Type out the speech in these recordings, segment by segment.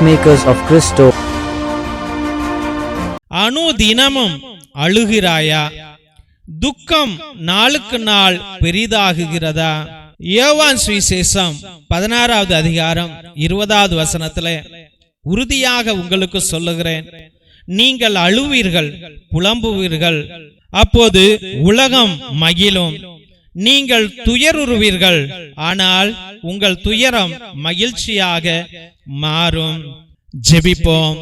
peacemakers of Christo. அனுதினமும் அழுகிறாயா? துக்கம் நாளுக்கு நாள் பெரிதாகுகிறதா? யோவான் சுவிசேஷம் பதினாறாவது அதிகாரம் இருபதாவது வசனத்துல உறுதியாக உங்களுக்கு சொல்லுகிறேன். நீங்கள் அழுவீர்கள் புலம்புவீர்கள். அப்போது உலகம் மகிழும். நீங்கள் துயருவீர்கள் ஆனால் உங்கள் துயரம் மகிழ்ச்சியாக மாறும். ஜெபிப்போம்.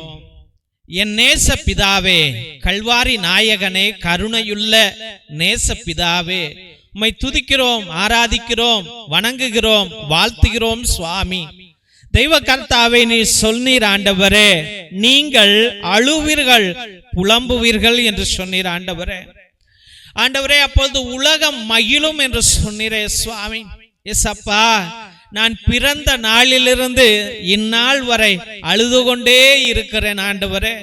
என் நேச பிதாவே கல்வாரி நாயகனே கருணையுள்ள நேச பிதாவே உம்மை துதிக்கிறோம் ஆராதிக்கிறோம் வணங்குகிறோம் வாழ்த்துகிறோம் சுவாமி. தெய்வ கர்த்தாவை நீ சொன்னீர் ஆண்டவரே நீங்கள் அழுவீர்கள் புலம்புவீர்கள் என்று சொன்னீர் ஆண்டவரே. ஆண்டவரே அப்பொழுது உலகம் மகிழும் என்று சொன்னீரே சுவாமி. எஸ் அப்பா நான் பிறந்த நாளிலிருந்து இந்நாள் வரை அழுது கொண்டே இருக்கிறேன் ஆண்டவரே.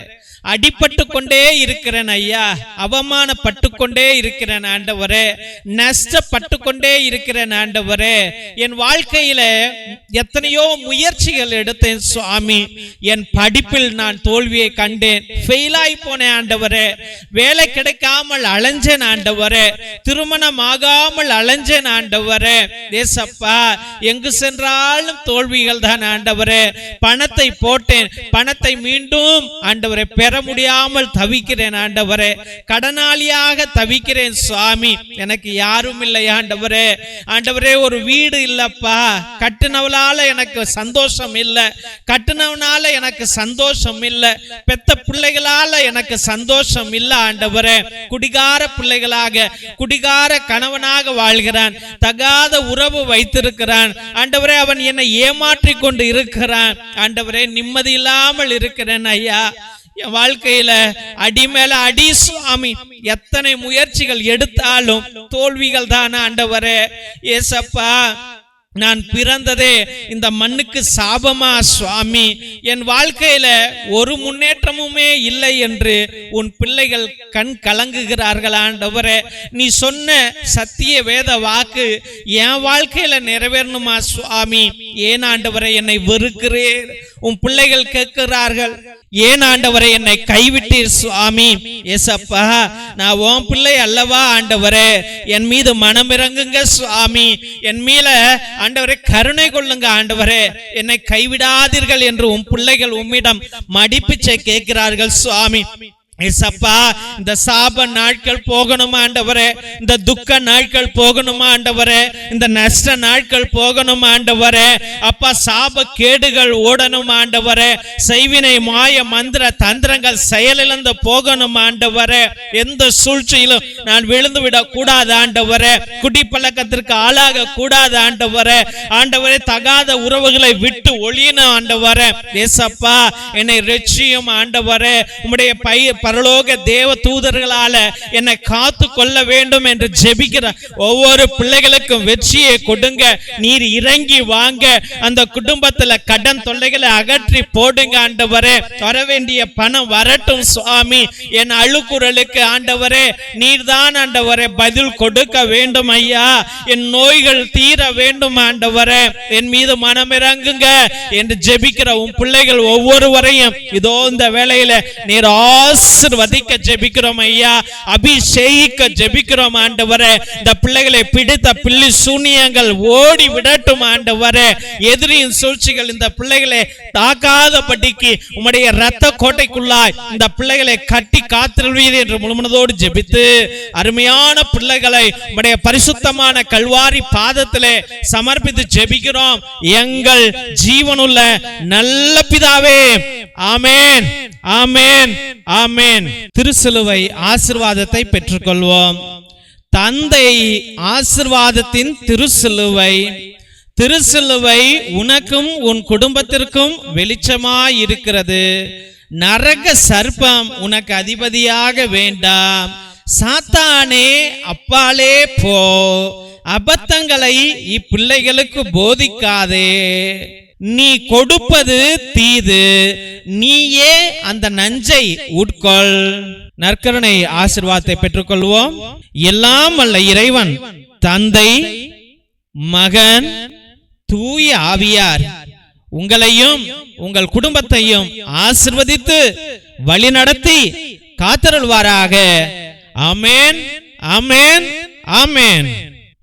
அடிபட்டு கொண்டே இருக்கிறேன் ஐயா. அவமானப்பட்டு கொண்டே இருக்கிறேன் ஆண்டவரே. நஷ்டப்பட்டு கொண்டே இருக்கிறேன் ஆண்டவரே. என் வாழ்க்கையில எத்தனையோ முயற்சிகள் எடுத்தேன் சுவாமி. என் படிப்பில் நான் தோல்வியை கண்டேன். ஃபெயிலாய் போனேன் ஆண்டவரே. வேலை கிடைக்காமல் அலைஞ்சேன் ஆண்டவரே. திருமணம் ஆகாமல் அலைஞ்சேன் ஆண்டவரே. தேசப்பா எங்கு சென்றாலும் தோல்விகள் தான் ஆண்டவரே. பணத்தை போட்டேன். பணத்தை மீண்டும் ஆண்டவரை பெற முடியாமல் தவிக்கிறேன் ஆண்டவரே. கடனாளியாக தவிக்கிறேன் சுவாமி. எனக்கு யாரும் இல்லை ஆண்டவரே. ஆண்டவரே ஒரு வீடு இல்லப்பா. கட்டுனவளால எனக்கு சந்தோஷம் இல்லை. கட்டுனவனால எனக்கு சந்தோஷம் இல்லை. பெத்த பிள்ளைகளால எனக்கு சந்தோஷம் இல்லை ஆண்டவரே. குடிகார பிள்ளைகளாக குடிகார கணவனாக வாழ்கிறான். தகாத உறவு வைத்திருக்கிறான். ஆண்டவரே அவன் என்னை ஏமாற்றி கொண்டு இருக்கிறான். ஆண்டவரே நிம்மதி இல்லாமல் இருக்கிறேன் ஐயா. என் வாழ்க்கையில அடி மேல அடி சுவாமி. எத்தனை முயற்சிகள் எடுத்தாலும் தோல்விகள் தானே ஆண்டவரே. ஏசப்பா நான் பிறந்ததே இந்த மண்ணுக்கு சாபமா சுவாமி? என் வாழ்க்கையில ஒரு முன்னேற்றமுமே இல்லை என்று உன் பிள்ளைகள் கண் கலங்குகிறார்கள் ஆண்டவரே. நீ சொன்ன சத்திய வேத வாக்கு என் வாழ்க்கையில நிறைவேறணுமா சுவாமி? ஏன் ஆண்டவரை என்னை வெறுக்கிறேன் உன் பிள்ளைகள் கேட்கிறார்கள் ஏன் ஆண்டவரை என்னை கைவிட்டீர் சுவாமி? ஏசப்பா நான் உன் பிள்ளை அல்லவா ஆண்டவரே? என் மீது மனமிறங்குங்க சுவாமி. என் மீல ஆண்டவரே கருணை கொள்ளுங்க ஆண்டவரே. என்னை கைவிடாதீர்கள் என்று உன் பிள்ளைகள் உம்மிடம் மடிப்பிச்சை கேட்கிறார்கள் சுவாமி. ஏசப்பா இந்த சாப நாட்கள் போகணுமா ஆண்டவரே? இந்த துக்க நாட்கள் போகணுமா ஆண்டவரே? இந்த நஷ்ட நாட்கள் போகணுமா ஆண்டவரே? அப்பா சாப கேடுகள் ஓடணும் ஆண்டவரே? செய்வினை மாய மந்திர தந்திரங்கள் செயலிழந்து போகணுமா ஆண்டவரே? எந்த சூழ்ச்சியிலும் நான் விழுந்து விட கூடாது ஆண்டவரே. குடிப்பழக்கத்திற்கு ஆளாக கூடாது ஆண்டவரே. ஆண்டவரே தகாத உறவுகளை விட்டு ஒளியணும் ஆண்டவரே. ஏசப்பா என்னை ரட்சியும் ஆண்டவரே. உம்முடைய பைய பரலோக தேவ தூதர்களால என்னை காத்து கொள்ள வேண்டும் என்று ஜெபிக்கிற ஒவ்வொரு பிள்ளைகளுக்கும் வெற்றியை கொடுங்க. நீர் இறங்கி வாங்க. அந்த குடும்பத்துல கடன் தொல்லைகளை அகற்றி போடுங்க ஆண்டவரே. வர வேண்டிய பணம் வரட்டும் சுவாமி. என் அழுக்குறலுக்கு ஆண்டவரே நீர்தான் ஆண்டவரே பதில் கொடுக்க வேண்டும் ஐயா. என் நோய்கள் தீர வேண்டும் ஆண்டவரே. என் மீது மனமிறங்குங்க என்று ஜெபிக்கிற உன் பிள்ளைகள் ஒவ்வொருவரையும் இதோ இந்த வேலையில நீர் ஆசிர்வதிக்க ஜெபிக்கிறோம் ஐயா. அபிஷேகிக்க ஜெபிக்கிறோம் ஆண்டவரே. இந்த பிள்ளைகளை பிடித்த பிள்ளி சூனியங்கள் ஓடி விடட்டும் ஆண்டவரே. எதிரியின் சூழ்ச்சிகள் இந்த பிள்ளைகளை தாக்காதபடிக்கு உம்முடைய ரத்த கோட்டைக்குள்ளாய் இந்த பிள்ளைகளை கட்டி காத்திருவீர் என்று முழுமனதோடு ஜெபித்து அருமையான பிள்ளைகளை உம்முடைய பரிசுத்தமான கல்வாரி பாதத்திலே சமர்ப்பித்து ஜெபிக்கிறோம். எங்கள் ஜீவனுள்ள நல்ல பிதாவே. ஆமேன். ஆமேன். ஆமேன். திருசிலுவை ஆசிர்வாதத்தை பெற்றுக்கொள்வோம். தந்தை ஆசிர்வாதத்தின் திருசிலுவை திருசிலுவை உனக்கும் உன் குடும்பத்திற்கும் வெளிச்சமாய் இருக்கிறது நரக சர்ப்பம் உனக்கு அதிபதியாக வேண்டாம். சாத்தானே அப்பாலே போ. அபத்தங்களை இப்பிள்ளைகளுக்கு போதிக்காதே. நீ கொடுப்பது தீது. நீயே அந்த நஞ்சை உட்கொள். நற்கருணை ஆசிர்வாதத்தை பெற்றுக்கொள்வோம். எல்லாம் வல்ல இறைவன் தந்தை மகன் தூய ஆவியார். உங்களையும் உங்கள் குடும்பத்தையும் ஆசிர்வதித்து வழிநடத்தி காத்தருள்வாராக. அமேன் அமேன் அமேன்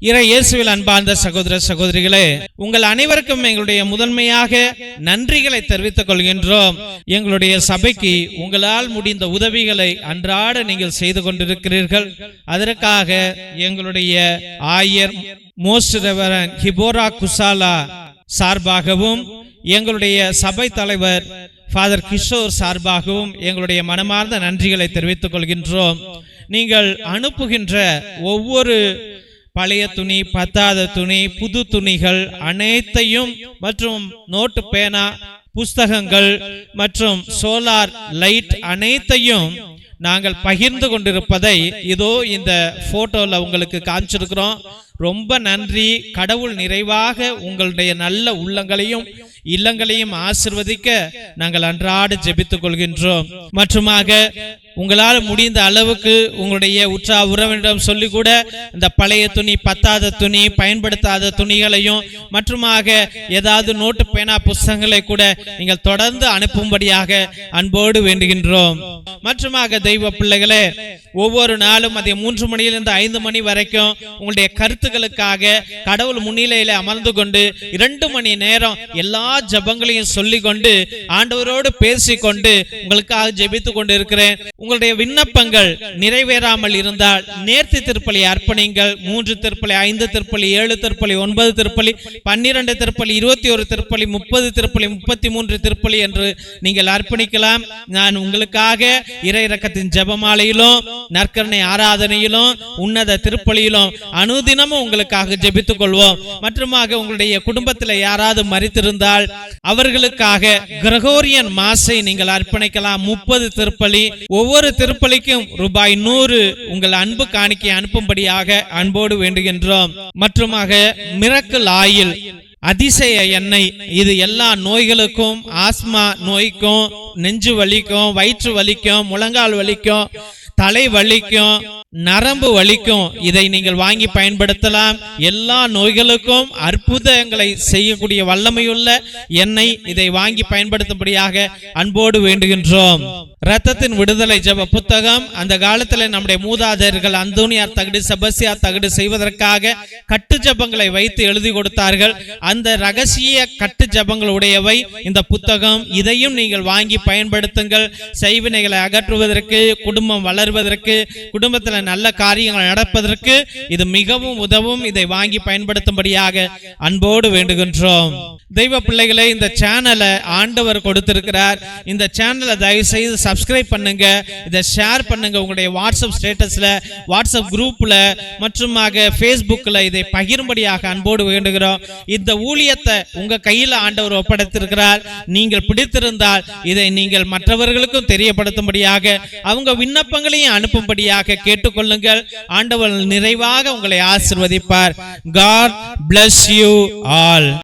இறை இயேசுவில் அன்பார்ந்த சகோதர சகோதரிகளே உங்கள் அனைவருக்கும் எங்களுடைய முதன்மையாக நன்றிகளை தெரிவித்துக் கொள்கின்றோம். எங்களுடைய சபைக்கு உங்களால் முடிந்த உதவிகளை அன்றாட நீங்கள் செய்து கொண்டிருக்கிறீர்கள். அதற்காக எங்களுடைய ஆயர் மோஸ்ட் ரெவரன் ஹிபோரா குசாலா சார்பாகவும் எங்களுடைய சபை தலைவர் ஃபாதர் கிஷோர் சார்பாகவும் எங்களுடைய மனமார்ந்த நன்றிகளை தெரிவித்துக் கொள்கின்றோம். நீங்கள் அனுப்புகின்ற ஒவ்வொரு பழைய துணி பத்தாத துணி புது துணிகள் அனைத்தையும் மற்றும் நோட்டு பேனா புஸ்தகங்கள் மற்றும் சோலார் லைட் அனைத்தையும் நாங்கள் பகிர்ந்து கொண்டிருப்பதை இதோ இந்த போட்டோல உங்களுக்கு காமிச்சிருக்கிறோம். ரொம்ப நன்றி. கடவுள் நிறைவாக உங்களுடைய நல்ல உள்ளங்களையும் இல்லங்களையும் ஆசிர்வதிக்க நாங்கள் அன்றாட ஜெபித்துக் கொள்கின்றோம். மற்றுமாக உங்களால் முடிந்த அளவுக்கு உங்களுடைய உற்றா உறவினரிடம் சொல்லி கூட இந்த பழைய துணி பத்தாத துணி பயன்படுத்தாத துணிகளையும் மற்றுமாக ஏதாவது நோட்டு பேனா புஸ்தகங்களை கூட நீங்கள் தொடர்ந்து அனுப்பும்படியாக அன்போடு வேண்டுகின்றோம். மற்றுமாக தெய்வ பிள்ளைகளே ஒவ்வொரு நாளும் அதே மூன்று மணியிலிருந்து ஐந்து மணி வரைக்கும் உங்களுடைய கருத்து பக்தர்களுக்காக கடவுள் முன்னிலையில அமர்ந்து கொண்டு இரண்டு மணி நேரம் எல்லா ஜபங்களையும் சொல்லி கொண்டு ஆண்டவரோடு பேசிக்கொண்டு உங்களுக்காக ஜெபித்து கொண்டு இருக்கிறேன் உங்களுடைய விண்ணப்பங்கள் நிறைவேறாமல் இருந்தால் நேர்த்தி திருப்பலி அர்ப்பணிங்கள். மூன்று திருப்பலி ஐந்து திருப்பலி ஏழு திருப்பலி ஒன்பது திருப்பலி பன்னிரண்டு திருப்பலி இருபத்தி ஒரு திருப்பலி முப்பது திருப்பலி முப்பத்தி மூன்று திருப்பலி என்று நீங்கள் அர்ப்பணிக்கலாம். நான் உங்களுக்காக இறை இரக்கத்தின் ஜபமாலையிலும் நற்கரணை ஆராதனையிலும் உன்னத திருப்பலியிலும் அனுதினமும் உங்களுக்காக ஜெபித்துக் கொள்வோம் மற்றுமாக உங்களுடைய குடும்பத்தில் யாராவது மறித்திருந்தால் அவர்களுக்காக கிரகோரியன் மாசை நீங்கள் அர்ப்பணிக்கலாம். முப்பது திருப்பலி ஒவ்வொரு திருப்பலிக்கும் ரூபாய் நூறு உங்கள் அன்பு காணிக்கை அனுப்பும்படியாக அன்போடு வேண்டுகின்றோம். மற்றுமாக மிரக்கல் ஆயில் அதிசய எண்ணெய் இது எல்லா நோய்களுக்கும் ஆஸ்மா நோய்க்கும் நெஞ்சு வலிக்கும் வயிற்று வலிக்கும் முழங்கால் வலிக்கும் தலை வலிக்கும் நரம்பு வலிக்கும். இதை நீங்கள் வாங்கி பயன்படுத்தலாம். எல்லா நோய்களுக்கும் அற்புதங்களை செய்யக்கூடிய வல்லமையுள்ள எண்ணெய் இதை வாங்கி பயன்படுத்தும்படியாக அன்போடு வேண்டுகின்றோம். ரத்தத்தின் விடுதலை ஜப புத்தகம். அந்த காலத்தில் நம்முடைய மூதாதையர்கள் அந்தோனியார் தகடு செபசியார் தகடு செய்வதற்காக கட்டு ஜபங்களை வைத்து எழுதி கொடுத்தார்கள். அந்த ரகசிய கட்டு ஜபங்களுடையவை இந்த புத்தகம் இதையும் நீங்கள் வாங்கி பயன்படுத்துங்கள். செய்வினைகளை அகற்றுவதற்கு குடும்பம் வளர்வதற்கு குடும்பத்தில் நல்ல காரியங்கள் நடப்பதற்கு இது மிகவும் உதவும். இதை வாங்கி பயன்படுத்தும்படியாக அன்போடு வேண்டுகின்றோம். தெய்வ பிள்ளைகளை இந்த சேனலை ஆண்டவர் கொடுத்திருக்கிறார். இந்த சேனலை தயவு செய்து சப்ஸ்கிரைப் பண்ணுங்க. இதை ஷேர் பண்ணுங்க. உங்களுடைய வாட்ஸ்அப் ஸ்டேட்டஸ்ல வாட்ஸ்அப் குரூப்ல மற்றுமாக ஃபேஸ்புக்கில் இதை பகிரும்படியாக அன்போடு வேண்டுகிறோம். இந்த ஊழியத்தை உங்க கையில் ஆண்டவர் ஒப்படைத்திருக்கிறார். நீங்கள் பிடித்திருந்தால் இதை நீங்கள் மற்றவர்களுக்கும் தெரியப்படுத்தும்படியாக அவங்க விண்ணப்பங்களையும் அனுப்பும்படியாக கேட்டு கொள்ளுங்கள். ஆண்டவர் நிறைவாக உங்களை ஆசிர்வதிப்பார். God bless you all